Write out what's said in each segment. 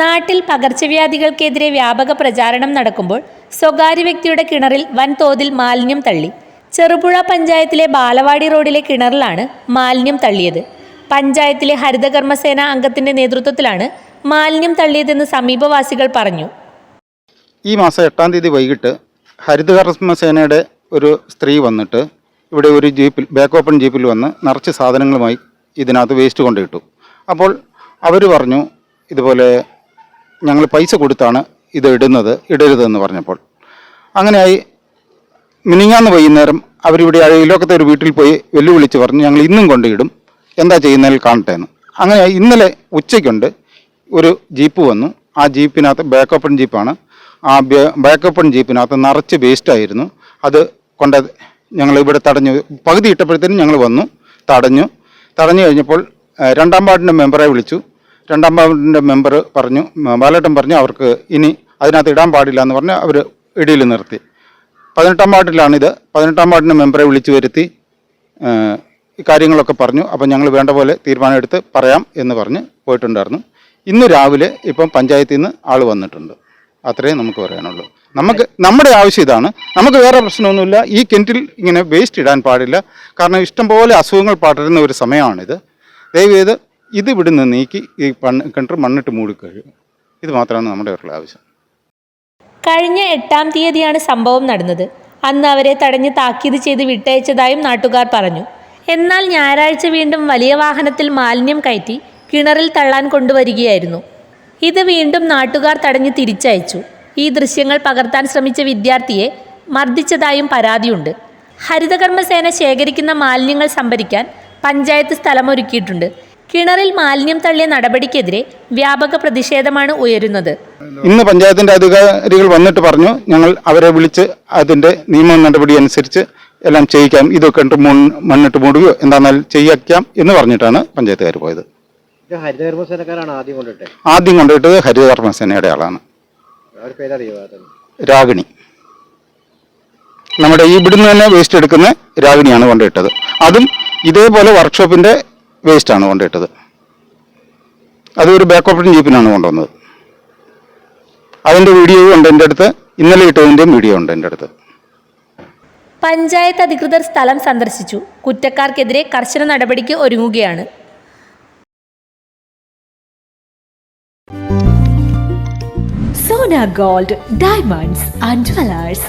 നാട്ടിൽ പകർച്ചവ്യാധികൾക്കെതിരെ വ്യാപക പ്രചാരണം നടക്കുമ്പോൾ സ്വകാര്യ വ്യക്തിയുടെ കിണറിൽ വൻതോതിൽ മാലിന്യം തള്ളി. ചെറുപുഴ പഞ്ചായത്തിലെ ബാലവാടി റോഡിലെ കിണറിലാണ് മാലിന്യം തള്ളിയത്. പഞ്ചായത്തിലെ ഹരിതകർമ്മസേന അംഗത്തിന്റെ നേതൃത്വത്തിലാണ് മാലിന്യം തള്ളിയതെന്ന് സമീപവാസികൾ പറഞ്ഞു. ഈ മാസം എട്ടാം തീയതി വൈകിട്ട് ഹരിതകർമ്മസേനയുടെ ഒരു സ്ത്രീ വന്നിട്ട് ഇവിടെ ഒരു ജീപ്പിൽ ബാക്ക് ഓപ്പൺ ജീപ്പിൽ വന്ന് നിറച്ച് സാധനങ്ങളുമായി ഇതിനകത്ത് വേസ്റ്റ് കൊണ്ടിട്ടു. അപ്പോൾ അവർ പറഞ്ഞു ഇതുപോലെ ഞങ്ങൾ പൈസ കൊടുത്താണ് ഇത് ഇടുന്നത് ഇടരുതെന്ന് പറഞ്ഞപ്പോൾ. അങ്ങനെയായി മിനിങ്ങാന്ന് വൈകുന്നേരം അവരിവിടെ അയലോക്കത്തെ ഒരു വീട്ടിൽ പോയി വെല്ലുവിളിച്ച് പറഞ്ഞ് ഞങ്ങൾ ഇന്നും കൊണ്ടിടും എന്താ ചെയ്യുന്നതിൽ കാണട്ടെ എന്ന് അങ്ങനെ ഇന്നലെ ഉച്ചയ്ക്കുണ്ട് ഒരു ജീപ്പ് വന്നു. ആ ജീപ്പിനകത്ത് ബാക്ക് ഓപ്പൺ ജീപ്പാണ്. ആ ബാക്ക് ഓപ്പൺ ജീപ്പിനകത്ത് നിറച്ച് വേസ്റ്റായിരുന്നു അത് കൊണ്ട് ഞങ്ങൾ ഇവിടെ തടഞ്ഞു. പകുതി ഇട്ടപ്പോഴത്തേനും ഞങ്ങൾ വന്നു തടഞ്ഞു. തടഞ്ഞു കഴിഞ്ഞപ്പോൾ രണ്ടാം വാർഡിന്റെ മെമ്പറെ വിളിച്ചു. രണ്ടാം പാർട്ടിന്റെ മെമ്പർ പറഞ്ഞു ബാലേട്ടൻ പറഞ്ഞു അവർക്ക് ഇനി അതിനകത്ത് ഇടാൻ പാടില്ല എന്ന് പറഞ്ഞ് അവർ ഇടിയിൽ നിർത്തി. പതിനെട്ടാം വാർഡിലാണിത്. പതിനെട്ടാം വാർഡിന്റെ മെമ്പറെ വിളിച്ചു വരുത്തി കാര്യങ്ങളൊക്കെ പറഞ്ഞു. അപ്പം ഞങ്ങൾ വേണ്ട പോലെ തീരുമാനമെടുത്ത് പറയാം എന്ന് പറഞ്ഞ് പോയിട്ടുണ്ടായിരുന്നു. ഇന്ന് രാവിലെ ഇപ്പം പഞ്ചായത്തിൽ നിന്ന് ആൾ വന്നിട്ടുണ്ട്. അത്രേ നമുക്ക് പറയാനുള്ളൂ. നമുക്ക് നമ്മുടെ ആവശ്യം ഇതാണ്. നമുക്ക് വേറെ പ്രശ്നമൊന്നുമില്ല. ഈ കിണറ്റിൽ ഇങ്ങനെ വേസ്റ്റ് ഇടാൻ പാടില്ല. കാരണം ഇഷ്ടംപോലെ അസുഖങ്ങൾ പടരുന്ന ഒരു സമയമാണിത്. ദയവേത് ഇത് ഇവിടുന്ന് നീക്കി ഈ പണ്ണ് കിണറ്റ് മണ്ണിട്ട് മൂടിക്കഴിയും ഇത് മാത്രമാണ് നമ്മുടെ ഒരു ആവശ്യം. കഴിഞ്ഞ എട്ടാം തീയതിയാണ് സംഭവം നടന്നത്. അന്ന് അവരെ തടഞ്ഞ് താക്കീത് ചെയ്ത് വിട്ടയച്ചതായും നാട്ടുകാർ പറഞ്ഞു. എന്നാൽ ഞായറാഴ്ച വീണ്ടും വലിയ വാഹനത്തിൽ മാലിന്യം കയറ്റി കിണറിൽ തള്ളാൻ കൊണ്ടുവരികയായിരുന്നു. ഇത് വീണ്ടും നാട്ടുകാർ തടഞ്ഞ് തിരിച്ചയച്ചു. ഈ ദൃശ്യങ്ങൾ പകർത്താൻ ശ്രമിച്ച വിദ്യാർത്ഥിയെ മർദ്ദിച്ചതായും പരാതിയുണ്ട്. ഹരിതകർമ്മസേന ശേഖരിക്കുന്ന മാലിന്യങ്ങൾ സംഭരിക്കാൻ പഞ്ചായത്ത് സ്ഥലമൊരുക്കിയിട്ടുണ്ട്. കിണറിൽ മാലിന്യം തള്ളിയ നടപടിക്കെതിരെ വ്യാപക പ്രതിഷേധമാണ് ഉയരുന്നത്. ഇന്ന് പഞ്ചായത്തിന്റെ അധികാരികൾ വന്നിട്ട് പറഞ്ഞു ഞങ്ങൾ അവരെ വിളിച്ച് അതിന്റെ നിയമ നടപടി അനുസരിച്ച് എല്ലാം ചെയ്യിക്കാം ഇതൊക്കെ മണ്ണിട്ട് മൂടുകയോ എന്താന്നാൽ ചെയ്യിക്കാം എന്ന് പറഞ്ഞിട്ടാണ് പഞ്ചായത്തുകാർ പോയത്. ഹരിതകർമ്മസേനക്കാരാണ് ആദ്യം കൊണ്ടിട്ടത് ആദ്യം കൊണ്ടിട്ടത് ഹരിതകർമ്മ സേനയുടെ ആളാണ് രാഗിണി. നമ്മുടെ ഈ ഇവിടുന്ന് തന്നെ വേസ്റ്റ് എടുക്കുന്ന രാഗിണിയാണ് കൊണ്ടിട്ടത്. അതും ഇതേപോലെ വർക്ക്ഷോപ്പിന്റെ വേസ്റ്റ് ആണ് കൊണ്ടിട്ടത് അത് ഒരു ബാക്ക് ഓപ്പൺ ജീപ്പിനാണ് കൊണ്ടുവന്നത്. അതിന്റെ വീഡിയോ ഉണ്ട് എന്റെ അടുത്ത്. ഇന്നലെ ഇട്ടതിന്റെയും വീഡിയോ ഉണ്ട് എന്റെ അടുത്ത്. പഞ്ചായത്ത് അധികൃതർ സ്ഥലം സന്ദർശിച്ചു. കുറ്റക്കാർക്കെതിരെ കർശന നടപടിക്ക് ഒരുങ്ങുകയാണ്. Sona gold diamonds and jewellers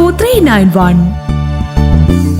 02391